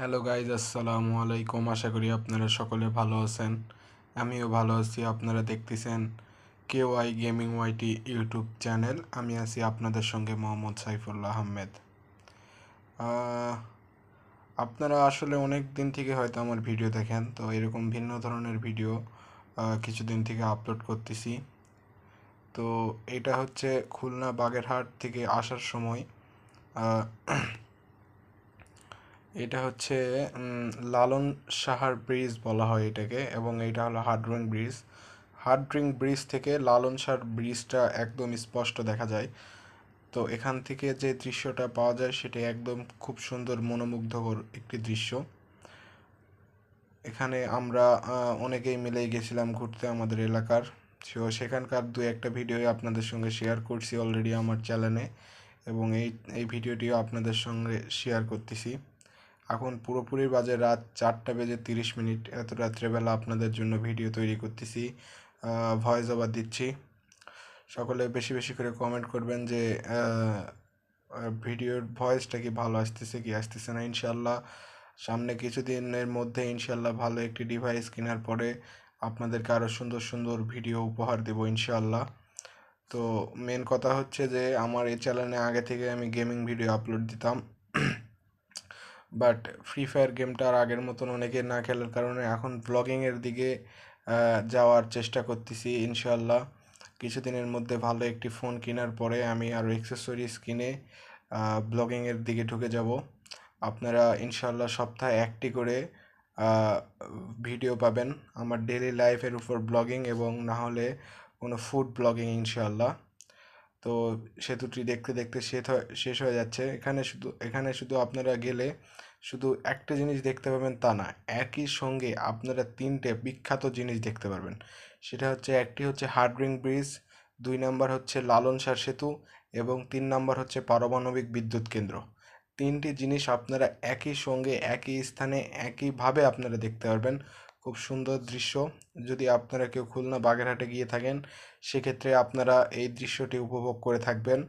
Hello guys আসসালামু আলাইকুম আশা করি আপনারা সকলে ভালো আছেন। আমিও ভালো আছি। আপনারা দেখতেছেন K Y gaming YT YouTube channel. আমি আছি আপনাদের সঙ্গে মোহাম্মদ সাইফুল্লাহ আহমেদ। আপনারা আসলে অনেক দিন থেকে হয়তো আমার ভিডিও দেখেন। তো এরকম ভিন্ন ধরনের ভিডিও কিছুদিন থেকে আপলোড করতেছি। তো এটা হচ্ছে খুলনা বাগেরহাট থেকে আসার সময়। এটা হচ্ছে লালন সাহার ব্রিজ বলা হয় এটাকে, এবং এটা হলো হার্ডরিং ব্রিজ হার্ডরিং ব্রিজ থেকে লালন সাহার ব্রিজটা একদম স্পষ্ট দেখা যায়। তো এখান থেকে যে দৃশ্যটা পাওয়া যায়, সেটা একদম খুব সুন্দর মনোমুগ্ধকর একটি দৃশ্য। এখানে আমরা অনেকেই মিলেই গেছিলাম ঘুরতে আমাদের এলাকার। তো সেখানকার দু একটা ভিডিও আপনাদের সঙ্গে শেয়ার করছি অলরেডি আমার চ্যানেলে এবং এই এই ভিডিওটিও আপনাদের সঙ্গে শেয়ার করতেছি। এখন পুরোপুরি বাজে রাত চারটা বেজে তিরিশ মিনিট। এত রাত্রেবেলা আপনাদের জন্য ভিডিও তৈরি করতেছি। ভয়েস ওভার দিচ্ছি। সকলে বেশি বেশি করে কমেন্ট করবেন যে ভিডিওর ভয়েসটা কি ভালো আসতেছে, কি আসতেছে না ইনশাল্লাহ সামনে কিছুদিনের মধ্যে ইনশাল্লাহ ভালো একটি ডিভাইস কেনার পরে আপনাদেরকে আরও সুন্দর সুন্দর ভিডিও উপহার দেব ইনশাল্লাহ তো মেন কথা হচ্ছে যে, আমার এই চ্যানেলে আগে থেকে আমি গেমিং ভিডিও আপলোড দিতাম। বাট ফ্রি ফায়ার গেমটা আর আগের মতন অনেকে না খেলার কারণে এখন ব্লগিংয়ের দিকে যাওয়ার চেষ্টা করতেছি ইনশাল্লাহ কিছুদিনের মধ্যে ভালো একটি ফোন কেনার পরে আমি আরও অ্যাক্সেসরিজ কিনে ব্লগিংয়ের দিকে ঢুকে যাব। আপনারা ইনশাল্লাহ সপ্তাহে একটি করে ভিডিও পাবেন। আমার ডেলি লাইফের উপর ব্লগিং এবং না হলে কোনো ফুড ব্লগিং ইনশাল্লাহ তো সেতুটি দেখতে দেখতে শেষ হয়ে যাচ্ছে। এখানে শুধু এখানে শুধু আপনারা গেলে শুধু একটা জিনিস দেখতে পাবেন তা না, একই সঙ্গে আপনারা তিনটে বিখ্যাত জিনিস দেখতে পারবেন। সেটা হচ্ছে, একটি হচ্ছে হার্ডরিং ব্রিজ দুই নাম্বার হচ্ছে লালন সার সেতু এবং তিন নাম্বার হচ্ছে পারমাণবিক বিদ্যুৎ কেন্দ্র। তিনটি জিনিস আপনারা একই সঙ্গে, একই স্থানে, একইভাবে আপনারা দেখতে পারবেন। খুব সুন্দর দৃশ্য। যদি আপনারা কেউ খুলনা বাগেরহাটে গিয়ে থাকেন, সেক্ষেত্রে আপনারা এই দৃশ্যটি উপভোগ করে থাকবেন।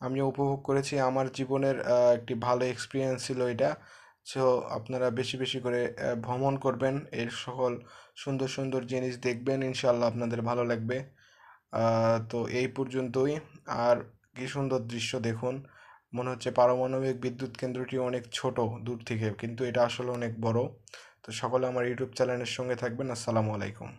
আমিও উপভোগ করেছি। আমার জীবনের একটি ভালো এক্সপিরিয়েন্স ছিল এটা। সো আপনারা বেশি বেশি করে ভ্রমণ করবেন। এর সকল সুন্দর সুন্দর জিনিস দেখবেন। ইনশাল্লাহ আপনাদের ভালো লাগবে। তো এই পর্যন্তই। আর কি সুন্দর দৃশ্য দেখুন। মনে হচ্ছে পারমাণবিক বিদ্যুৎ কেন্দ্রটি অনেক ছোট, দূর থেকে। কিন্তু এটা আসলে অনেক বড়। তো সকলে আমার ইউটিউব চ্যানেলের সঙ্গে থাকবেন। আসসালামু আলাইকুম।